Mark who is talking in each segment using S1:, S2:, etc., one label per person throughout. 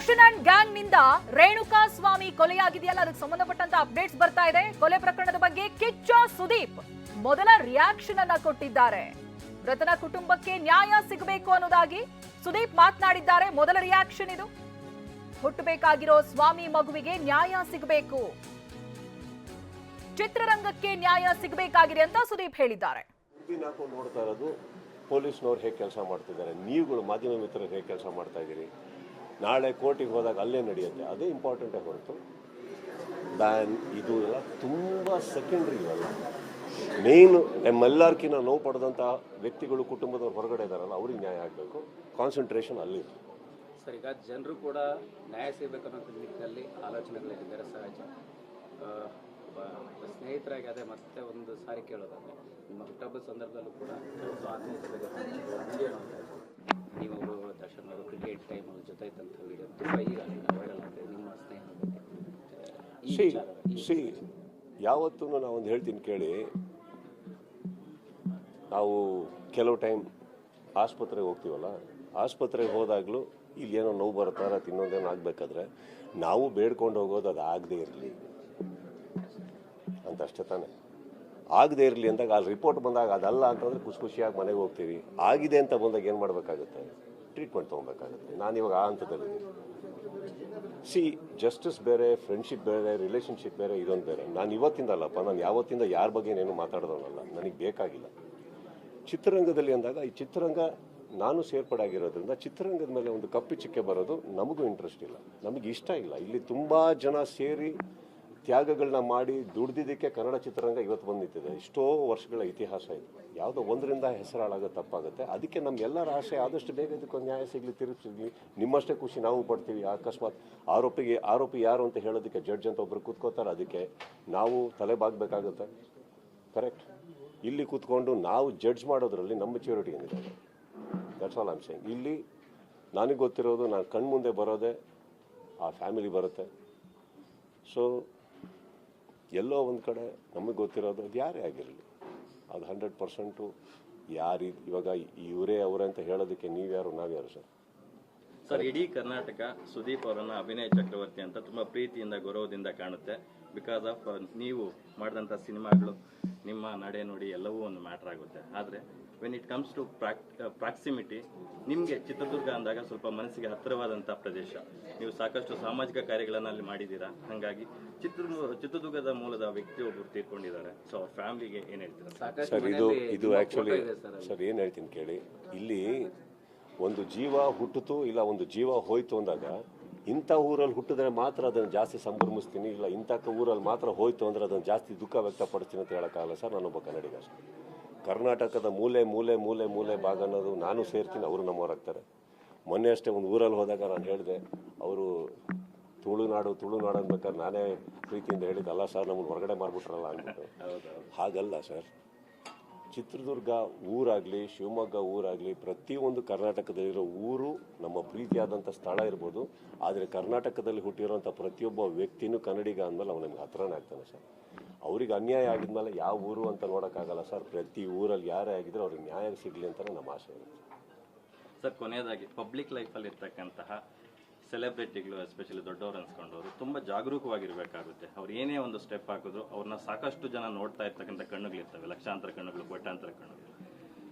S1: Fashion and ಗ್ಯಾಂಗ್ನಿಂದ ರೇಣುಕಾ ಸ್ವಾಮಿ ಕೊಲೆಯಾಗಿದೆಯಲ್ಲ, ಅದಕ್ಕೆ ಸಂಬಂಧಪಟ್ಟಂತ ಅಪ್ಡೇಟ್ಸ್ ಬರ್ತಾ ಇದೆ. ಕೊಲೆ ಪ್ರಕರಣದ ಬಗ್ಗೆ ಕಿಚ್ಚ ಸುದೀಪ್ ಮೊದಲ ರಿಯಾಕ್ಷನ್ ಅನ್ನ ಕೊಟ್ಟಿದ್ದಾರೆ. ಮೃತನ ಕುಟುಂಬಕ್ಕೆ ನ್ಯಾಯ ಸಿಗಬೇಕು ಅನ್ನೋದಾಗಿ ಸುದೀಪ್ ಮಾತನಾಡಿದ್ದಾರೆ. ಮೊದಲ ರಿಯಾಕ್ಷನ್ ಇದು. ಹುಟ್ಟಬೇಕಾಗಿರೋ ಸ್ವಾಮಿ ಮಗುವಿಗೆ ನ್ಯಾಯ ಸಿಗಬೇಕು. ಚಿತ್ರರಂಗಕ್ಕೆ ನ್ಯಾಯ ಸಿಗಬೇಕಾಗಿದೆ ಅಂತ ಸುದೀಪ್ ಹೇಳಿದ್ದಾರೆ.
S2: ನೋಡ್ತಾ ಪೊಲೀಸ್ನವ್ರು ಹೇಗೆ ಕೆಲಸ ಮಾಡ್ತಿದ್ದಾರೆ? ನೀವುಗಳು ಮಾಧ್ಯಮ ಮಿತ್ರರು ಹೇಗೆ ಕೆಲಸ ಮಾಡ್ತಾ ಇದ್ದೀರಿ? ನಾಳೆ ಕೋರ್ಟಿಗೆ ಹೋದಾಗ ಅಲ್ಲೇ ನಡೆಯುತ್ತೆ. ಅದೇ ಇಂಪಾರ್ಟೆಂಟೇ ಹೊರತು. ಬ್ಯಾನ್ ಇದು ಎಲ್ಲ ತುಂಬ ಸೆಕೆಂಡ್ರಿ ಇವೆಲ್ಲ. ಮೇನ್ ನಮ್ಮೆಲ್ಲರ್ಕಿನ್ನ ನೋವು ಪಡೆದಂಥ ವ್ಯಕ್ತಿಗಳು ಕುಟುಂಬದವ್ರು ಹೊರಗಡೆ ಇದ್ದಾರಲ್ಲ ಅವ್ರಿಗೆ ನ್ಯಾಯ ಆಗಬೇಕು. ಕಾನ್ಸಂಟ್ರೇಷನ್ ಅಲ್ಲಿ.
S3: ಸರ್, ಈಗ ಜನರು ಕೂಡ ನ್ಯಾಯ ಸಿಗಬೇಕನ್ನೋ ನಿಟ್ಟಿನಲ್ಲಿ ಆಲೋಚನೆಗಳಿದ್ದಾರೆ ಸಹಜ ಸ್ನೇಹಿತರಾಗಿ ಅದೇ ಮತ್ತೆ ಒಂದು ಸಾರಿ ಕೇಳೋದಾದ್ರೆ, ನಿಮ್ಮ ಹುಟ್ಟಹಬ್ಬದ ಸಂದರ್ಭದಲ್ಲೂ ಕೂಡ ನೀವು ದರ್ಶನ್ ಅವರು ಕ್ರಿಕೆಟ್ ಟೈಮ್ ಅವ್ರ ಜೊತೆ ಇದ್ದಂಥ ವಿಡಿಯೋ ತುಂಬ ಈಗ ವೈರಲ್ ಆಗ್ತದೆ ನಿಮ್ಮ
S2: ಸಿ ಯಾವತ್ತೂ ನಾವೊಂದು ಹೇಳ್ತೀನಿ ಕೇಳಿ. ನಾವು ಕೆಲವು ಟೈಮ್ ಆಸ್ಪತ್ರೆಗೆ ಹೋಗ್ತೀವಲ್ಲ ಆಸ್ಪತ್ರೆಗೆ ಹೋದಾಗಲೂ ಇಲ್ಲಿ ಏನೋ ನೋವು ಬರುತ್ತಾರ ಇನ್ನೊಂದೇನೋ ಆಗಬೇಕಾದ್ರೆ ನಾವು ಬೇಡ್ಕೊಂಡು ಹೋಗೋದು ಅದು ಆಗದೆ ಇರಲಿ. ಅಂತ ಅಷ್ಟೇ ತಾನೆ. ಆಗದೆ ಇರಲಿ ಅಂದಾಗ, ಅಲ್ಲಿ ರಿಪೋರ್ಟ್ ಬಂದಾಗ ಅದಲ್ಲ ಅಂತಂದ್ರೆ ಖುಷಿ ಖುಷಿಯಾಗಿ ಮನೆಗೆ ಹೋಗ್ತೀವಿ. ಆಗಿದೆ ಅಂತ ಬಂದಾಗ ಏನು ಮಾಡಬೇಕಾಗುತ್ತೆ? ಟ್ರೀಟ್ಮೆಂಟ್ ತೊಗೊಬೇಕಾಗುತ್ತೆ. ನಾನು ಇವಾಗ ಆ ಹಂತದಲ್ಲಿ ಸಿ ಜಸ್ಟಿಸ್ ಬೇರೆ ಫ್ರೆಂಡ್ಶಿಪ್ ಬೇರೆ ರಿಲೇಷನ್ಶಿಪ್ ಬೇರೆ, ಇದೊಂದು ಬೇರೆ. ನಾನು ಇವತ್ತಿಂದ ಅಲ್ಲಪ್ಪ, ನಾನು ಯಾವತ್ತಿಂದ ಯಾರ ಬಗ್ಗೆ ಏನು ಮಾತಾಡೋದಲ್ಲ ನನಗೆ ಬೇಕಾಗಿಲ್ಲ. ಚಿತ್ರರಂಗದಲ್ಲಿ ಅಂದಾಗ, ಈ ಚಿತ್ರರಂಗ ನಾನು ಸೇರ್ಪಡೆ ಆಗಿರೋದ್ರಿಂದ ಚಿತ್ರರಂಗದ ಮೇಲೆ ಒಂದು ಕಪ್ಪಿ ಚಿಕ್ಕೆ ಬರೋದು ನಮಗೂ ಇಂಟ್ರೆಸ್ಟ್ ಇಲ್ಲ. ನಮಗೆ ಇಷ್ಟ ಇಲ್ಲ. ಇಲ್ಲಿ ತುಂಬ ಜನ ಸೇರಿ ತ್ಯಾಗಗಳನ್ನ ಮಾಡಿ ದುಡ್ದಿದ್ದಕ್ಕೆ ಕನ್ನಡ ಚಿತ್ರರಂಗ ಇವತ್ತು ಬಂದು ನಿಂತಿದೆ ಎಷ್ಟೋ ವರ್ಷಗಳ ಇತಿಹಾಸ ಇದೆ. ಯಾವುದೋ ಒಂದರಿಂದ ಹೆಸರಾಳಾಗೋ ತಪ್ಪಾಗುತ್ತೆ. ಅದಕ್ಕೆ ನಮ್ಮೆಲ್ಲರ ಆಸೆ ಆದಷ್ಟು ಬೇಗ ಇದಕ್ಕೊಂದು ನ್ಯಾಯ ಸಿಗಲಿ ಸಿಗಲಿ ನಿಮ್ಮಷ್ಟೇ ಖುಷಿ ನಾವು ಪಡ್ತೀವಿ. ಅಕಸ್ಮಾತ್ ಆರೋಪಿಗೆ, ಆರೋಪಿ ಯಾರು ಅಂತ ಹೇಳೋದಕ್ಕೆ ಜಡ್ಜ್ ಅಂತ ಒಬ್ಬರು ಕೂತ್ಕೋತಾರೆ. ಅದಕ್ಕೆ ನಾವು ತಲೆ ಬಾಗಬೇಕಾಗುತ್ತೆ ಕರೆಕ್ಟ್. ಇಲ್ಲಿ ಕೂತ್ಕೊಂಡು ನಾವು ಜಡ್ಜ್ ಮಾಡೋದ್ರಲ್ಲಿ ನಮ್ಮ ಮೆಚ್ಯೂರಿಟಿ ಏನಿದೆ? ದಟ್ಸ್ ಆಲ್ ಆಮ್ ಸೇಯಿಂಗ್ ಇಲ್ಲಿ ನನಗೆ ಗೊತ್ತಿರೋದು, ನಾನು ಕಣ್ಮುಂದೆ ಬರೋದೇ ಆ ಫ್ಯಾಮಿಲಿ ಬರುತ್ತೆ. ಸೊ ಎಲ್ಲೋ ಒಂದು ಕಡೆ ನಮಗೆ ಗೊತ್ತಿರೋದು ಅದು ಯಾರೇ ಆಗಿರಲಿ. ಅದು ಹಂಡ್ರೆಡ್ ಪರ್ಸೆಂಟು ಯಾರು ಇವಾಗ ಇವರೇ ಅವರೇ ಅಂತ ಹೇಳೋದಕ್ಕೆ ನೀವ್ಯಾರು ನಾವ್ಯಾರು ಸರ್?
S4: ಸರ್, ಇಡೀ ಕರ್ನಾಟಕ ಸುದೀಪ್ ಅವರನ್ನು ಅಭಿನಯ ಚಕ್ರವರ್ತಿ ಅಂತ ತುಂಬಾ ಪ್ರೀತಿಯಿಂದ, ಗೌರವದಿಂದ ಕಾಣುತ್ತೆ. ಬಿಕಾಸ್ ಆಫ್ ನೀವು ಮಾಡಿದಂಥ ಸಿನಿಮಾಗಳು ನಿಮ್ಮ ನಡೆ ನೋಡಿ ಎಲ್ಲವೂ ಒಂದು ಮ್ಯಾಟರ್ ಆಗುತ್ತೆ. ಆದರೆ when it comes to prox proximity ನಿಮಗೆ ಚಿತ್ರದುರ್ಗ ಅಂದಾಗ ಸ್ವಲ್ಪ ಮನಸ್ಸಿಗೆ ಹತ್ತಿರವಾದಂಥ ಪ್ರದೇಶ. ನೀವು ಸಾಕಷ್ಟು ಸಾಮಾಜಿಕ ಕಾರ್ಯಗಳನ್ನು ಅಲ್ಲಿ ಮಾಡಿದ್ದೀರಾ? ಹಾಗಾಗಿ ಚಿತ್ರ ಚಿತ್ರದುರ್ಗದ ಮೂಲದ ವ್ಯಕ್ತಿ ಒಬ್ಬರು ತೀರ್ಕೊಂಡಿದ್ದಾರೆ. ಸೊ ಅವ್ರ ಫ್ಯಾಮಿಲಿಗೆ ಏನು ಹೇಳ್ತೀರಾ?
S2: ಸರ್ ಇದು ಇದು ಆ್ಯಕ್ಚುಲಿ.
S3: ಸರ್
S2: ಏನು ಹೇಳ್ತೀನಿ ಕೇಳಿ. ಇಲ್ಲಿ ಒಂದು ಜೀವ ಹುಟ್ಟಿತು ಇಲ್ಲ ಒಂದು ಜೀವ ಹೋಯ್ತು ಅಂದಾಗ ಇಂಥ ಊರಲ್ಲಿ ಹುಟ್ಟಿದ್ರೆ ಮಾತ್ರ ಅದನ್ನು ಜಾಸ್ತಿ ಸಂಭ್ರಮಿಸ್ತೀನಿ ಇಲ್ಲ ಇಂಥ ಊರಲ್ಲಿ ಮಾತ್ರ ಹೋಯ್ತು ಅಂದರೆ ಅದನ್ನು ಜಾಸ್ತಿ ದುಃಖ ವ್ಯಕ್ತಪಡಿಸ್ತೀನಿ ಅಂತ ಹೇಳೋಕ್ಕಾಗಲ್ಲ ಸರ್ ನಾನೊಬ್ಬ ಕನ್ನಡಿಗ ಕರ್ನಾಟಕದ ಮೂಲೆ ಮೂಲೆ ಮೂಲೆ ಮೂಲೆ ಭಾಗ ಅನ್ನೋದು ನಾನು ಸೇರ್ತೀನಿ ಅವರು ನಮ್ಮವರಾಗ್ತಾರೆ ಮೊನ್ನೆ ಅಷ್ಟೇ ಒಂದು ಊರಲ್ಲಿ ಹೋದಾಗ ನಾನು ಹೇಳಿದೆ ಅವರು ತುಳುನಾಡು ತುಳುನಾಡು ಅನ್ಬೇಕಾದ್ರೆ ನಾನೇ ಪ್ರೀತಿಯಿಂದ ಹೇಳಿದ್ದಲ್ಲ ಸರ್ ನಮ್ಮನ್ನು ಹೊರಗಡೆ ಮಾಡಿಬಿಟ್ರಲ್ಲ ಅಂದ್ಬಿಟ್ಟು. ಹಾಗಲ್ಲ ಸರ್. ಚಿತ್ರದುರ್ಗ ಊರಾಗಲಿ, ಶಿವಮೊಗ್ಗ ಊರಾಗಲಿ ಪ್ರತಿಯೊಂದು ಕರ್ನಾಟಕದಲ್ಲಿರೋ ಊರು ನಮ್ಮ ಪ್ರೀತಿಯಾದಂಥ ಸ್ಥಳ ಇರ್ಬೋದು. ಆದರೆ ಕರ್ನಾಟಕದಲ್ಲಿ ಹುಟ್ಟಿರೋಂಥ ಪ್ರತಿಯೊಬ್ಬ ವ್ಯಕ್ತಿನೂ ಕನ್ನಡಿಗ ಅಂದಮೇಲೆ ಅವನು ನಮ್ಗೆ ಹತ್ರನೇ ಆಗ್ತಾನೆ ಸರ್. ಅವ್ರಿಗೆ ಅನ್ಯಾಯ ಆಗಿದ್ಮೇಲೆ ಯಾವ ಊರು ಅಂತ ನೋಡೋಕ್ಕಾಗಲ್ಲ ಸರ್. ಪ್ರತಿ ಊರಲ್ಲಿ ಯಾರೇ ಆಗಿದ್ರೆ ಅವ್ರಿಗೆ ನ್ಯಾಯ ಸಿಗಲಿ ಅಂತಲೇ ನಮ್ಮ ಆಸೆ
S4: ಸರ್, ಕೊನೆಯದಾಗಿ ಪಬ್ಲಿಕ್ ಲೈಫಲ್ಲಿ ಇರ್ತಕ್ಕಂತಹ ಸೆಲೆಬ್ರಿಟಿಗಳು ಎಸ್ಪೆಷಲಿ ದೊಡ್ಡವರು ಅನ್ಸ್ಕೊಂಡವರು, ತುಂಬ ಜಾಗರೂಕವಾಗಿರಬೇಕಾಗುತ್ತೆ. ಅವ್ರು ಏನೇ ಒಂದು ಸ್ಟೆಪ್ ಹಾಕಿದ್ರು ಅವ್ರನ್ನ ಸಾಕಷ್ಟು ಜನ ನೋಡ್ತಾ ಇರ್ತಕ್ಕಂಥ ಕಣ್ಣುಗಳಿರ್ತವೆ ಲಕ್ಷಾಂತರ ಕಣ್ಣುಗಳು, ಕೋಟ್ಯಾಂತರ ಕಣ್ಣುಗಳು.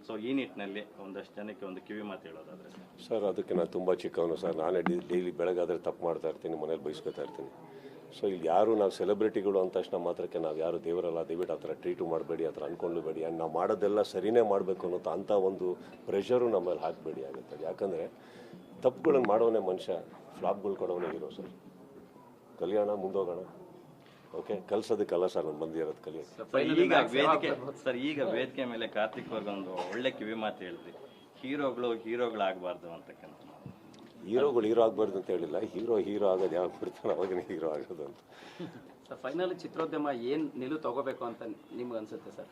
S4: ಸೊ ಈ ನಿಟ್ಟಿನಲ್ಲಿ ಒಂದಷ್ಟು ಜನಕ್ಕೆ ಒಂದು ಕಿವಿ ಮಾತು ಹೇಳೋದಾದ್ರೆ.
S2: ಸರ್ ಅದಕ್ಕೆ ನಾನು ತುಂಬ ಚಿಕ್ಕವನು ಸರ್ ನಾನೇ ಡೈಲಿ ಬೆಳಗಾದ್ರೆ ತಪ್ಪು ಮಾಡ್ತಾ ಇರ್ತೀನಿ, ಮನೇಲಿ ಬಯಸ್ಕೊತಾ ಇರ್ತೀನಿ. ಸೊ ಇಲ್ಲಿ ಯಾರು ನಾವು ಸೆಲೆಬ್ರಿಟಿಗಳು ಅಂದ ತಕ್ಷಣ ಮಾತ್ರಕ್ಕೆ ನಾವು ಯಾರು ದೇವರಲ್ಲ, ದಯವಿಟ್ಟು ಆ ಥರ ಟ್ರೀಟು ಮಾಡಬೇಡಿ, ಆ ಥರ ಅಂದ್ಕೊಳ್ಳಬೇಡಿ ಆ್ಯಂಡ್ ನಾವು ಮಾಡೋದೆಲ್ಲ ಸರಿನೇ ಮಾಡಬೇಕು ಅನ್ನೋದು ಅಂಥ ಒಂದು ಪ್ರೆಷರು ನಮ್ಮಲ್ಲಿ ಹಾಕಬೇಡಿ ಆಗುತ್ತೆ ಯಾಕಂದರೆ ತಪ್ಪುಗಳನ್ನು ಮಾಡೋನೇ ಮನುಷ್ಯ ಫ್ಲಾಪ್ಗಳು ಕೊಡೋನೇ ಇರೋ ಸರ್ ಕಲಿಯೋಣ ಮುಂದೋಗೋಣ. ಓಕೆ ಕಲ್ಸೋದಕ್ಕಲ್ಲ ಸರ್ ನಾನು ಬಂದಿರೋದು
S4: ಸರ್ ಈಗ ವೇದಿಕೆ ಸರ್ ಈಗ ವೇದಿಕೆ ಮೇಲೆ ಕಾರ್ತಿಕ್ ವರ್ಗ ಒಂದು ಒಳ್ಳೆ ಕಿವಿ ಮಾತು ಹೇಳಿದ್ರಿ. ಹೀರೋಗಳು ಹೀರೋಗಳಾಗಬಾರ್ದು ಅಂತಕ್ಕಂಥ
S2: ಹೀರೋಗಳು ಹೀರೋ ಆಗಬಾರ್ದು ಅಂತ ಹೇಳಿಲ್ಲ. ಹೀರೋ ಹೀರೋ ಆಗೋದು ಯಾವಾಗ ಬಿಡ್ತಾನೆ ಅವಾಗನೇ ಹೀರೋ ಆಗೋದು ಅಂತ.
S3: ಸರ್ ಫೈನಲ್ ಚಿತ್ರೋದ್ಯಮ ಏನು ನಿಲುವು ತಗೋಬೇಕು ಅಂತ ನಿಮ್ಗೆ ಅನ್ಸುತ್ತೆ ಸರ್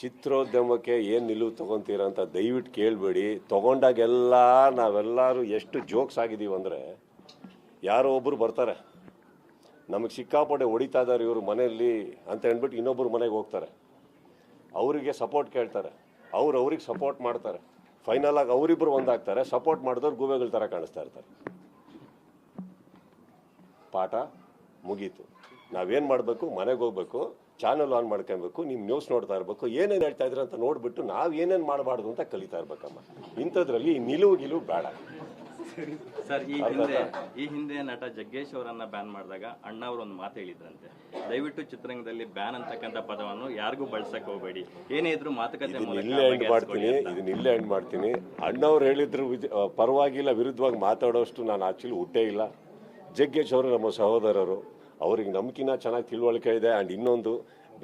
S2: ಚಿತ್ರೋದ್ಯಮಕ್ಕೆ ಏನು ನಿಲುವು ತೊಗೊತೀರ ಅಂತ ದಯವಿಟ್ಟು ಕೇಳಬೇಡಿ. ತೊಗೊಂಡಾಗೆಲ್ಲ ನಾವೆಲ್ಲರೂ ಎಷ್ಟು ಜೋಕ್ಸ್ ಆಗಿದ್ದೀವಿ ಅಂದರೆ ಯಾರೋ ಒಬ್ಬರು ಬರ್ತಾರೆ. ನಮಗೆ ಸಿಕ್ಕಾಪಟ್ಟೆ ಹೊಡಿತಾ ಇದ್ದಾರೆ ಇವರು ಮನೆಯಲ್ಲಿ ಅಂತ ಹೇಳ್ಬಿಟ್ಟು ಇನ್ನೊಬ್ಬರು ಮನೆಗೆ ಹೋಗ್ತಾರೆ. ಅವರಿಗೆ ಸಪೋರ್ಟ್ ಕೇಳ್ತಾರೆ. ಅವ್ರು ಅವ್ರಿಗೆ ಸಪೋರ್ಟ್ ಮಾಡ್ತಾರೆ. ಫೈನಲ್ ಆಗಿ ಅವರಿಬ್ಬರು ಒಂದಾಗ್ತಾರೆ. ಸಪೋರ್ಟ್ ಮಾಡಿದವ್ರು ಗೂಬೆಗಳ ಥರ ಕಾಣಿಸ್ತಾ ಇರ್ತಾರೆ. ಪಾಠ ಮುಗೀತು. ನಾವೇನು ಮಾಡಬೇಕು? ಮನೆಗೆ ಹೋಗ್ಬೇಕು. ಚಾನಲ್ ಆನ್ ಮಾಡ್ಕೊಬೇಕು ನೀವು ನ್ಯೂಸ್ ನೋಡ್ತಾ ಇರಬೇಕು ಏನೇನು ಹೇಳ್ತಾ ಇದ್ರೆ ಅಂತ ನೋಡ್ಬಿಟ್ಟು ನಾವು ಏನೇನು ಮಾಡಬಾರ್ದು ಅಂತ ಕಲಿತಾ ಇರ್ಬೇಕಮ್ಮ. ಇಂಥದ್ರಲ್ಲಿ ನಿಲುವು ನಿಲುವು ಗಿಲುವು ಬೇಡ.
S4: ಸರ್ ಈ ಹಿಂದೆ ಈ ಹಿಂದೆ ನಟ ಜಗ್ಗೇಶ್ ಅವರನ್ನ ಬ್ಯಾನ್ ಮಾಡಿದಾಗ ಅಣ್ಣ ಅವರು ಒಂದು ಮಾತು ಹೇಳಿದ್ರಂತೆ. ದಯವಿಟ್ಟು ಚಿತ್ರರಂಗದಲ್ಲಿ ಬ್ಯಾನ್ ಅಂತಕ್ಕಂಥ ಪದವನ್ನು ಯಾರಿಗೂ ಬಳಸಕ್ ಹೋಗಬೇಡಿ. ಏನೇ ಇದ್ರು ಮಾತುಕತೆ
S2: ಇಲ್ಲೇ ಎಂಡ್ ಮಾಡ್ತೀನಿ. ಇದನ್ನ ಇಲ್ಲೇ ಎಂಡ್ ಮಾಡ್ತೀನಿ. ಅಣ್ಣವ್ರು ಹೇಳಿದ್ರು ಪರವಾಗಿಲ್ಲ ವಿರುದ್ಧವಾಗಿ ಮಾತಾಡೋಷ್ಟು ನಾನು ಆಕ್ಚುಲಿ ಹುಟ್ಟೇ ಇಲ್ಲ. ಜಗ್ಗೇಶ್ ಅವರು ನಮ್ಮ ಸಹೋದರರು. ಅವ್ರಿಗೆ ನಮ್ಕಿನ ಚೆನ್ನಾಗಿ ತಿಳುವಳಿಕೆ ಇದೆ. ಆ್ಯಂಡ್ ಇನ್ನೊಂದು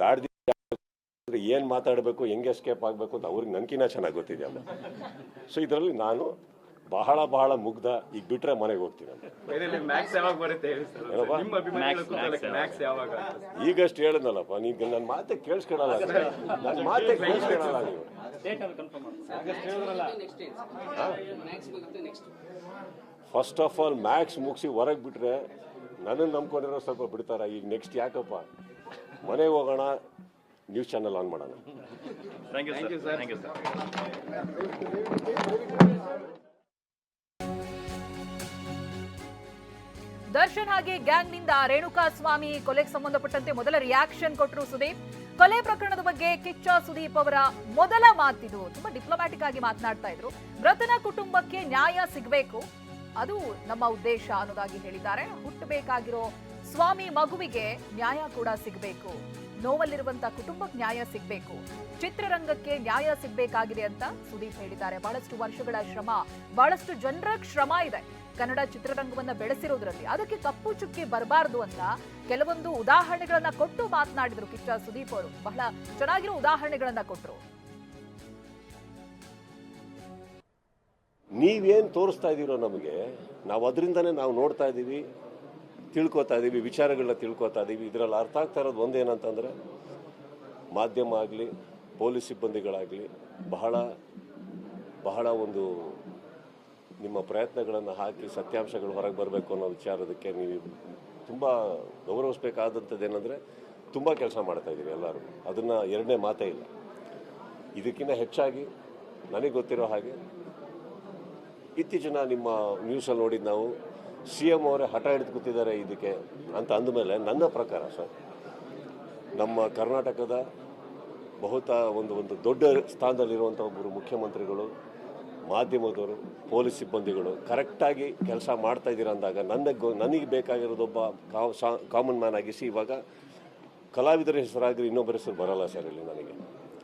S2: ಬ್ಯಾಡ್ ಏನು ಮಾತಾಡಬೇಕು ಹೆಂಗೆ ಎಸ್ಕೇಪ್ ಆಗಬೇಕು ಅಂತ ಅವ್ರಿಗೆ ನನಗಿನ್ನ ಚೆನ್ನಾಗಿ ಗೊತ್ತಿದೆ ಅಲ್ಲ ಸೊ ಇದರಲ್ಲಿ ನಾನು ಬಹಳ ಬಹಳ ಮುಗ್ಧ. ಈಗ ಬಿಟ್ರೆ ಮನೆಗೆ ಹೋಗ್ತೀನಿ ಅಂತ.
S3: ಮ್ಯಾಕ್ಸ್ ಯಾವಾಗ ಬರುತ್ತೆ ಸರ್? ನಿಮ್ಮ ಅಭಿಮಾನಿಗಳು ಕೂತಲ್ಲಕ್ಕೆ ಮ್ಯಾಕ್ಸ್ ಯಾವಾಗ?
S2: ಈಗಷ್ಟು ಹೇಳಿದ್ನಲ್ಲಪ್ಪ ನೀವು ನನ್ನ ಮಾತೆ ಕೇಳಿಸ್ಕೊಳಲ್ಲ ನನ್ನ ಮಾತೆ ಕೇಳಿಸ್ಕೊಳಲ್ಲ ನೀವು. ಫಸ್ಟ್ ಆಫ್ ಆಲ್ ಮ್ಯಾಕ್ಸ್ ಮುಗಿಸಿ ಹೊರಗೆ ಬಿಟ್ರೆ ನನ್ನನ್ನು ನಂಬ್ಕೊಂಡಿರೋ ಸ್ವಲ್ಪ ಬಿಡ್ತಾರ? ಈಗ ನೆಕ್ಸ್ಟ್ ಯಾಕಪ್ಪ? ಮನೆಗೆ ಹೋಗೋಣ ನ್ಯೂಸ್ ಚಾನಲ್ ಆನ್ ಮಾಡೋಣ.
S4: Thank you sir thank you sir
S1: Darshan ಹಾಗೆ ಗ್ಯಾಂಗ್ನಿಂದ ರೇಣುಕಾ ಸ್ವಾಮಿ ಕೊಲೆಗೆ ಸಂಬಂಧಪಟ್ಟಂತೆ ಮೊದಲ ರಿಯಾಕ್ಷನ್ ಕೊಟ್ಟರು ಸುದೀಪ್. ಕೊಲೆ ಪ್ರಕರಣದ ಬಗ್ಗೆ ಕಿಚ್ಚ ಸುದೀಪ್ ಅವರ ಮೊದಲ ಮಾತಿದು. ತುಂಬಾ ಡಿಪ್ಲೊಮ್ಯಾಟಿಕ್ ಆಗಿ ಮಾತನಾಡ್ತಾ ಇದ್ರು. ಮೃತನ ಕುಟುಂಬಕ್ಕೆ ನ್ಯಾಯ ಸಿಗಬೇಕು. ಅದು ನಮ್ಮ ಉದ್ದೇಶ ಅನ್ನೋದಾಗಿ ಹೇಳಿದ್ದಾರೆ. ಹುಟ್ಟಬೇಕಾಗಿರೋ ಸ್ವಾಮಿ ಮಗುವಿಗೆ ನ್ಯಾಯ ಕೂಡ ಸಿಗಬೇಕು. ನೋವಲ್ಲಿರುವಂತ ಕುಟುಂಬಕ್ಕೆ ನ್ಯಾಯ ಸಿಗಬೇಕು. ಚಿತ್ರರಂಗಕ್ಕೆ ನ್ಯಾಯ ಸಿಗಬೇಕಾಗಿದೆ ಅಂತ ಸುದೀಪ್ ಹೇಳಿದ್ದಾರೆ. ಬಹಳಷ್ಟು ವರ್ಷಗಳ ಶ್ರಮ, ಬಹಳಷ್ಟು ಜನರ ಶ್ರಮ ಇದೆ. ಕನ್ನಡ ಚಿತ್ರರಂಗವನ್ನ ಬೆಳೆಸಿರೋದ್ರಲ್ಲಿ. ಅದಕ್ಕೆ ಕಪ್ಪು ಚುಕ್ಕಿ ಬರಬಾರದು ಅಂತ ಕೆಲವೊಂದು ಉದಾಹರಣೆಗಳನ್ನ ಕೊಟ್ಟು ಮಾತನಾಡಿದ್ರು ಕಿಚ್ಚ ಸುದೀಪ್ ಅವರು. ಬಹಳ ಚೆನ್ನಾಗಿರೋ ಉದಾಹರಣೆಗಳನ್ನ ಕೊಟ್ಟರು
S2: ನೀವೇನು ತೋರಿಸ್ತಾ ಇದ್ದೀರೋ ನಮಗೆ, ನಾವು ಅದರಿಂದನೇ ನಾವು ನೋಡ್ತಾ ಇದ್ದೀವಿ ತಿಳ್ಕೊತಾ ಇದ್ದೀವಿ ವಿಚಾರಗಳನ್ನ ತಿಳ್ಕೊತಾ ಇದ್ದೀವಿ ಇದರಲ್ಲಿ ಅರ್ಥ ಆಗ್ತಾ ಇರೋದು ಒಂದೇನಂತಂದರೆ, ಮಾಧ್ಯಮ ಆಗಲಿ, ಪೊಲೀಸ್ ಸಿಬ್ಬಂದಿಗಳಾಗಲಿ, ಬಹಳ ಬಹಳ ಒಂದು ನಿಮ್ಮ ಪ್ರಯತ್ನಗಳನ್ನು ಹಾಕಿ ಸತ್ಯಾಂಶಗಳು ಹೊರಗೆ ಬರಬೇಕು ಅನ್ನೋ ವಿಚಾರದಕ್ಕೆ ನೀವು ತುಂಬ ಗೌರವಿಸ್ಬೇಕಾದಂಥದ್ದು ಏನಂದರೆ ತುಂಬ ಕೆಲಸ ಮಾಡ್ತಾ ಇದ್ದೀವಿ ಎಲ್ಲರೂ. ಅದನ್ನು ಎರಡನೇ ಮಾತೇ ಇಲ್ಲ. ಇದಕ್ಕಿಂತ ಹೆಚ್ಚಾಗಿ ನನಗೆ ಗೊತ್ತಿರೋ ಹಾಗೆ ಇತ್ತೀಚಿನ ನಿಮ್ಮ ನ್ಯೂಸಲ್ಲಿ ನೋಡಿದ್ದು ನಾವು ಸಿ ಎಂ ಅವರೇ ಹಠ ಹಿಡಿದು ಕೂತಿದ್ದಾರೆ ಇದಕ್ಕೆ ಅಂತ ಅಂದಮೇಲೆ ನನ್ನ ಪ್ರಕಾರ ಸರ್, ನಮ್ಮ ಕರ್ನಾಟಕದ ಬಹುತ ಒಂದು ಒಂದು ದೊಡ್ಡ ಸ್ಥಾನದಲ್ಲಿರುವಂಥ ಒಬ್ಬರು ಮುಖ್ಯಮಂತ್ರಿಗಳು, ಮಾಧ್ಯಮದವರು, ಪೊಲೀಸ್ ಸಿಬ್ಬಂದಿಗಳು ಕರೆಕ್ಟಾಗಿ ಕೆಲಸ ಮಾಡ್ತಾ ಇದ್ದೀರಾ ಅಂದಾಗ ನನಗೆ ನನಗೆ ಬೇಕಾಗಿರೋದೊಬ್ಬ ಕಾಮನ್ ಮ್ಯಾನ್ ಆಗಿಸಿ ಇವಾಗ ಕಲಾವಿದರ ಹೆಸರಾಗಿ ಇನ್ನೊಬ್ಬರ ಹೆಸರು ಬರಲ್ಲ ಸರ್ ಇಲ್ಲಿ ನನಗೆ.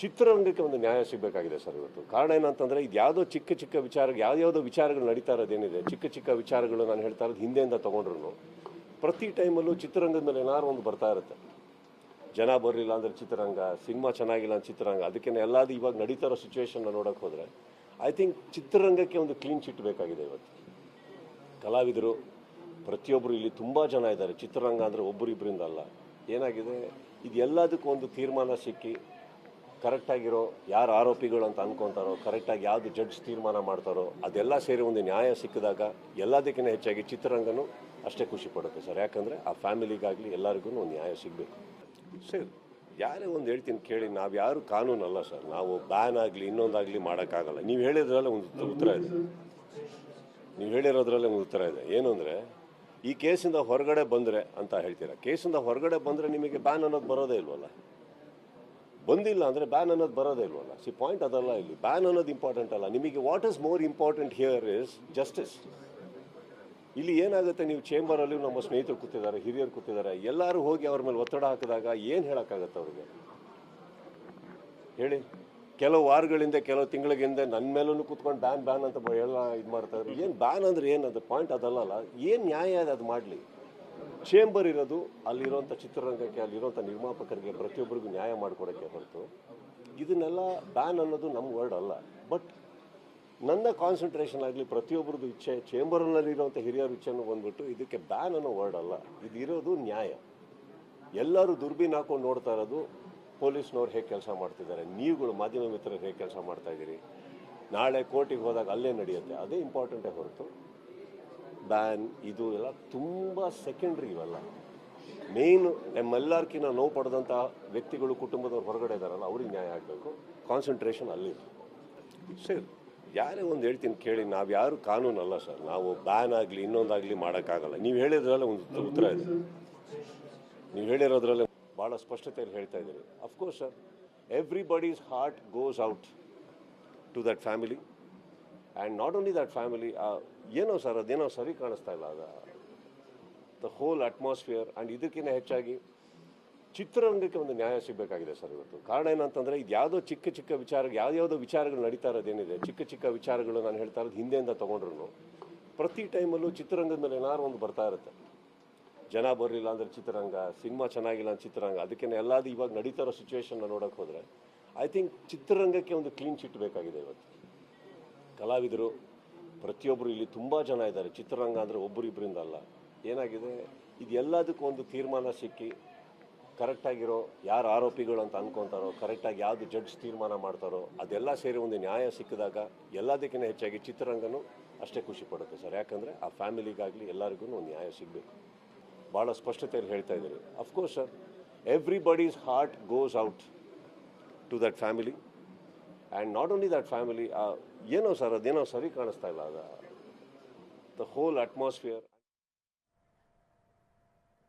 S2: ಚಿತ್ರರಂಗಕ್ಕೆ ಒಂದು ನ್ಯಾಯ ಸಿಗಬೇಕಾಗಿದೆ ಸರ್ ಇವತ್ತು. ಕಾರಣ ಏನಂತಂದರೆ ಇದು ಯಾವುದೋ ಚಿಕ್ಕ ಚಿಕ್ಕ ವಿಚಾರ, ಯಾವುದ್ಯಾವುದೋ ವಿಚಾರಗಳು ನಡೀತಾ ಇರೋದೇನಿದೆ. ಚಿಕ್ಕ ಚಿಕ್ಕ ವಿಚಾರಗಳು ನಾನು ಹೇಳ್ತಾ ಇರೋದು ಹಿಂದೆಯಿಂದ ತೊಗೊಂಡ್ರು ಪ್ರತಿ ಟೈಮಲ್ಲೂ ಚಿತ್ರರಂಗದ ಮೇಲೆ ಏನಾದ್ರು ಒಂದು ಬರ್ತಾ ಇರುತ್ತೆ. ಜನ ಬರಲಿಲ್ಲ ಅಂದರೆ ಚಿತ್ರರಂಗ, ಸಿನಿಮಾ ಚೆನ್ನಾಗಿಲ್ಲ ಅಂತ ಚಿತ್ರರಂಗ. ಅದಕ್ಕೆ ಎಲ್ಲಾದು ಇವಾಗ ನಡೀತಾ ಇರೋ ಸಿಚುವೇಶನ್ನ ನೋಡೋಕೆ ಹೋದರೆ ಐ ಥಿಂಕ್ ಚಿತ್ರರಂಗಕ್ಕೆ ಒಂದು ಕ್ಲೀನ್ ಚಿಟ್ ಬೇಕಾಗಿದೆ ಇವತ್ತು. ಕಲಾವಿದರು ಪ್ರತಿಯೊಬ್ಬರು ಇಲ್ಲಿ ತುಂಬ ಜನ ಇದ್ದಾರೆ. ಚಿತ್ರರಂಗ ಅಂದರೆ ಒಬ್ಬರಿಬ್ಬರಿಂದ ಅಲ್ಲ. ಏನಾಗಿದೆ? ಇದು ಎಲ್ಲದಕ್ಕೂ ಒಂದು ತೀರ್ಮಾನ ಸಿಕ್ಕಿ ಕರೆಕ್ಟಾಗಿರೋ ಯಾರು ಆರೋಪಿಗಳು ಅಂತ ಅನ್ಕೊಂತಾರೋ, ಕರೆಕ್ಟಾಗಿ ಯಾವುದು ಜಡ್ಜ್ ತೀರ್ಮಾನ ಮಾಡ್ತಾರೋ, ಅದೆಲ್ಲ ಸೇರಿ ಒಂದು ನ್ಯಾಯ ಸಿಕ್ಕಿದಾಗ ಎಲ್ಲದಕ್ಕಿಂತ ಹೆಚ್ಚಾಗಿ ಚಿತ್ರರಂಗನು ಅಷ್ಟೇ ಖುಷಿ ಪಡುತ್ತೆ ಸರ್. ಯಾಕಂದರೆ ಆ ಫ್ಯಾಮಿಲಿಗಾಗಲಿ ಎಲ್ಲರಿಗೂ ಒಂದು ನ್ಯಾಯ ಸಿಗಬೇಕು. ಸರ್ ಯಾರೇ ಒಂದು ಹೇಳ್ತೀನಿ ಕೇಳಿ, ನಾವು ಯಾರು ಕಾನೂನಲ್ಲ ಸರ್. ನಾವು ಬ್ಯಾನ್ ಆಗಲಿ, ಇನ್ನೊಂದಾಗಲಿ ಮಾಡೋಕ್ಕಾಗಲ್ಲ. ನೀವು ಹೇಳಿದ್ರಲ್ಲೇ ಒಂದು ಉತ್ತ- ಉತ್ತರ ಇದೆ. ನೀವು ಹೇಳಿರೋದ್ರಲ್ಲೇ ಒಂದು ಉತ್ತರ ಇದೆ. ಏನು ಅಂದರೆ, ಈ ಕೇಸಿಂದ ಹೊರಗಡೆ ಬಂದರೆ ಅಂತ ಹೇಳ್ತೀರಾ? ಕೇಸಿಂದ ಹೊರಗಡೆ ಬಂದರೆ ನಿಮಗೆ ಬ್ಯಾನ್ ಅನ್ನೋದು ಬರೋದೇ ಇಲ್ವಲ್ಲ? ಬಂದಿಲ್ಲ ಅಂದರೆ ಬ್ಯಾನ್ ಅನ್ನೋದು ಬರೋದೇ ಇಲ್ವಲ್ಲ? ಸಿ ಪಾಯಿಂಟ್ ಅದಲ್ಲ ಇಲ್ಲಿ. ಬ್ಯಾನ್ ಅನ್ನೋದು ಇಂಪಾರ್ಟೆಂಟ್ ಅಲ್ಲ. ನಿಮಗೆ what is more important here is justice ಇಲ್ಲಿ ಏನಾಗುತ್ತೆ? ನೀವು ಚೇಂಬರಲ್ಲಿ ನಮ್ಮ ಸ್ನೇಹಿತರು ಕೂತಿದ್ದಾರೆ, ಹಿರಿಯರು ಕೂತಿದ್ದಾರೆ. ಎಲ್ಲರೂ ಹೋಗಿ ಅವ್ರ ಮೇಲೆ ಒತ್ತಡ ಹಾಕಿದಾಗ ಏನು ಹೇಳೋಕ್ಕಾಗತ್ತೆ ಅವ್ರಿಗೆ? ಹೇಳಿ. ಕೆಲವು ವಾರಗಳಿಂದ, ಕೆಲವು ತಿಂಗಳಿಗಿಂದ ನನ್ನ ಮೇಲೂ ಕೂತ್ಕೊಂಡು ಬ್ಯಾನ್ ಬ್ಯಾನ್ ಅಂತ ಎಲ್ಲ ಇದು ಮಾಡ್ತಾರೆ ಏನು ಬ್ಯಾನ್ ಅಂದ್ರೆ ಏನು? ಅದು ಪಾಯಿಂಟ್ ಅದಲ್ಲಲ್ಲ ಏನು ನ್ಯಾಯ ಅದು ಮಾಡಲಿ? ಚೇಂಬರ್ ಇರೋದು ಅಲ್ಲಿರೋಂಥ ಚಿತ್ರರಂಗಕ್ಕೆ ಅಲ್ಲಿರೋಂಥ ನಿರ್ಮಾಪಕರಿಗೆ, ಪ್ರತಿಯೊಬ್ಬರಿಗೂ ನ್ಯಾಯ ಮಾಡಿಕೊಡೋಕ್ಕೆ ಹೊರತು, ಇದನ್ನೆಲ್ಲ ಬ್ಯಾನ್ ಅನ್ನೋದು ನಮ್ಮ ವರ್ಡ್ ಅಲ್ಲ. ಬಟ್ ನನ್ನ ಕಾನ್ಸಂಟ್ರೇಷನ್ ಆಗಲಿ, ಪ್ರತಿಯೊಬ್ಬರದ್ದು ಇಚ್ಛೆ ಚೇಂಬರ್ನಲ್ಲಿರುವಂಥ ಹಿರಿಯರ ಇಚ್ಛೆನೂ ಬಂದ್ಬಿಟ್ಟು ಇದಕ್ಕೆ ಬ್ಯಾನ್ ಅನ್ನೋ ವರ್ಡ್ ಅಲ್ಲ. ಇದಿರೋದು ನ್ಯಾಯ. ಎಲ್ಲರೂ ದುರ್ಬೀನ್ ಹಾಕೊಂಡು ನೋಡ್ತಾ ಇರೋದು ಪೊಲೀಸ್ನವ್ರು ಹೇಗೆ ಕೆಲಸ ಮಾಡ್ತಿದ್ದಾರೆ. ನೀವುಗಳು ಮಾಧ್ಯಮ ಮಿತ್ರರು ಹೇಗೆ ಕೆಲಸ ಮಾಡ್ತಾ ಇದ್ದೀರಿ. ನಾಳೆ ಕೋರ್ಟಿಗೆ ಹೋದಾಗ ಅಲ್ಲೇ ನಡೆಯುತ್ತೆ. ಅದೇ ಇಂಪಾರ್ಟೆಂಟೇ ಹೊರತು. ಬ್ಯಾನ್ ಇದು ಎಲ್ಲ ತುಂಬ ಸೆಕೆಂಡ್ರಿ ಇವೆಲ್ಲ. ಮೇನ್ ನಮ್ಮೆಲ್ಲರ್ಕಿನ್ನ ನೋವು ಪಡೆದಂಥ ವ್ಯಕ್ತಿಗಳು ಕುಟುಂಬದವ್ರು ಹೊರಗಡೆ ಇದ್ದಾರಲ್ಲ ಅವ್ರಿಗೆ ನ್ಯಾಯ ಆಗಬೇಕು. ಕಾನ್ಸಂಟ್ರೇಷನ್ ಅಲ್ಲಿ ಸರ್. ಯಾರೇ ಒಂದು ಹೇಳ್ತೀನಿ ಕೇಳಿ ನಾವು ಯಾರು ಕಾನೂನು ಅಲ್ಲ ಸರ್. ನಾವು ಬ್ಯಾನ್ ಆಗಲಿ ಇನ್ನೊಂದಾಗಲಿ ಮಾಡೋಕ್ಕಾಗಲ್ಲ. ನೀವು ಹೇಳಿದ್ರಲ್ಲೇ ಒಂದು ಉತ್ತರ ಇದೆ. ನೀವು ಹೇಳಿರೋದ್ರಲ್ಲೇ ಭಾಳ ಸ್ಪಷ್ಟತೆಯಲ್ಲಿ ಹೇಳ್ತಾ ಇದ್ದೀರಿ. Of course sir everybody's heart goes out to that family and not only that family ಏನೋ ಸರ್, ಅದೇನೋ ಸರಿ ಕಾಣಿಸ್ತಾ ಇಲ್ಲ. ಅದು ದ ಹೋಲ್ ಅಟ್ಮಾಸ್ಫಿಯರ್ ಆ್ಯಂಡ್ ಇದಕ್ಕಿಂತ ಹೆಚ್ಚಾಗಿ ಚಿತ್ರರಂಗಕ್ಕೆ ಒಂದು ನ್ಯಾಯ ಸಿಗಬೇಕಾಗಿದೆ ಸರ್ ಇವತ್ತು. ಕಾರಣ ಏನಂತಂದರೆ, ಇದು ಯಾವುದೋ ಚಿಕ್ಕ ಚಿಕ್ಕ ವಿಚಾರ, ಯಾವ್ಯಾವುದೋ ವಿಚಾರಗಳು ನಡೀತಾ ಇರೋದೇನಿದೆ ಚಿಕ್ಕ ಚಿಕ್ಕ ವಿಚಾರಗಳು ನಾನು ಹೇಳ್ತಾ ಇರೋದು ಹಿಂದೆಯಿಂದ ತೊಗೊಂಡ್ರು ಪ್ರತಿ ಟೈಮಲ್ಲೂ ಚಿತ್ರರಂಗದ ಮೇಲೆ ಏನಾದ್ರು ಒಂದು ಬರ್ತಾ ಇರುತ್ತೆ. ಜನ ಬರಲಿಲ್ಲ ಅಂದರೆ ಚಿತ್ರರಂಗ, ಸಿನಿಮಾ ಚೆನ್ನಾಗಿಲ್ಲ ಅಂತ ಚಿತ್ರರಂಗ ಅದಕ್ಕೆ ಎಲ್ಲಾದು ಇವಾಗ ನಡೀತಾ ಇರೋ ಸಿಚುವೇಶನ್ನ ನೋಡೋಕೆ ಹೋದರೆ ಐ ಥಿಂಕ್ ಚಿತ್ರರಂಗಕ್ಕೆ ಒಂದು ಕ್ಲೀನ್ ಚಿಟ್ ಬೇಕಾಗಿದೆ ಇವತ್ತು. ಕಲಾವಿದರು ಪ್ರತಿಯೊಬ್ಬರು ಇಲ್ಲಿ ತುಂಬ ಜನ ಇದ್ದಾರೆ. ಚಿತ್ರರಂಗ ಅಂದರೆ ಒಬ್ಬರಿಬ್ಬರಿಂದ ಅಲ್ಲ. ಏನಾಗಿದೆ? ಇದೆಲ್ಲದಕ್ಕೂ ಒಂದು ತೀರ್ಮಾನ ಸಿಕ್ಕಿ ಕರೆಕ್ಟಾಗಿರೋ ಯಾರು ಆರೋಪಿಗಳು ಅಂತ ಅಂದ್ಕೊತಾರೋ ಕರೆಕ್ಟಾಗಿ ಯಾವುದು ಜಡ್ಜ್ ತೀರ್ಮಾನ ಮಾಡ್ತಾರೋ, ಅದೆಲ್ಲ ಸೇರಿ ಒಂದು ನ್ಯಾಯ ಸಿಕ್ಕಿದಾಗ ಎಲ್ಲದಕ್ಕಿಂತ ಹೆಚ್ಚಾಗಿ ಚಿತ್ರರಂಗನು ಅಷ್ಟೇ ಖುಷಿ ಪಡುತ್ತೆ ಸರ್. ಯಾಕಂದರೆ ಆ ಫ್ಯಾಮಿಲಿಗಾಗಲಿ ಎಲ್ಲರಿಗೂ ಒಂದು ನ್ಯಾಯ ಸಿಗಬೇಕು. ಭಾಳ ಸ್ಪಷ್ಟತೆಯಲ್ಲಿ ಹೇಳ್ತಾ ಇದ್ದೀರಿ. Of course sir everybody's heart goes out to that family and not only that family ಏನೋ ಸರ್, ಅದೇನೋ ಸರಿ ಕಾಣಿಸ್ತಾ ಇಲ್ಲ. ಅದ ದ ಹೋಲ್ ಅಟ್ಮಾಸ್ಫಿಯರ್